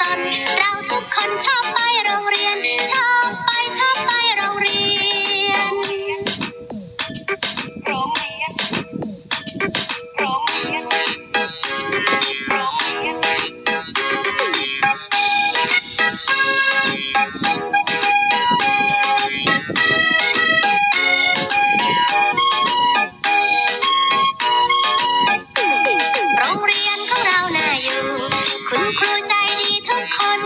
ตน เราทุกคนชอบ น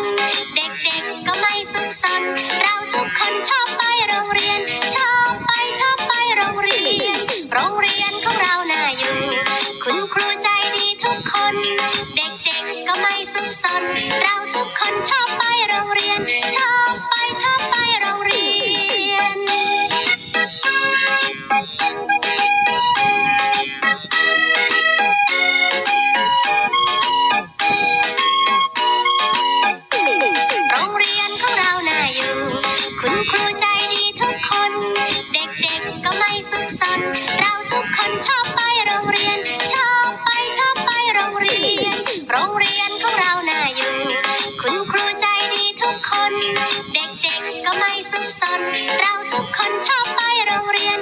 เด็กๆก็ไม่สุขสนเราทุกคนชอบไปโรงเรียน ชอบไปชอบไปโรงเรียน โรงเรียนของเราน่าอยู่ คุณครูใจดีทุกคน เด็กๆก็ไม่สุขสน เราทุกคนชอบ เราทุกคนชอบไปโรงเรียน ชอบไปชอบไปโรงเรียน โรงเรียนของเราน่าอยู่ คุณครูใจดีทุกคน เด็กๆก็ไม่ซุกซนเราทุกคนชอบไปโรงเรียน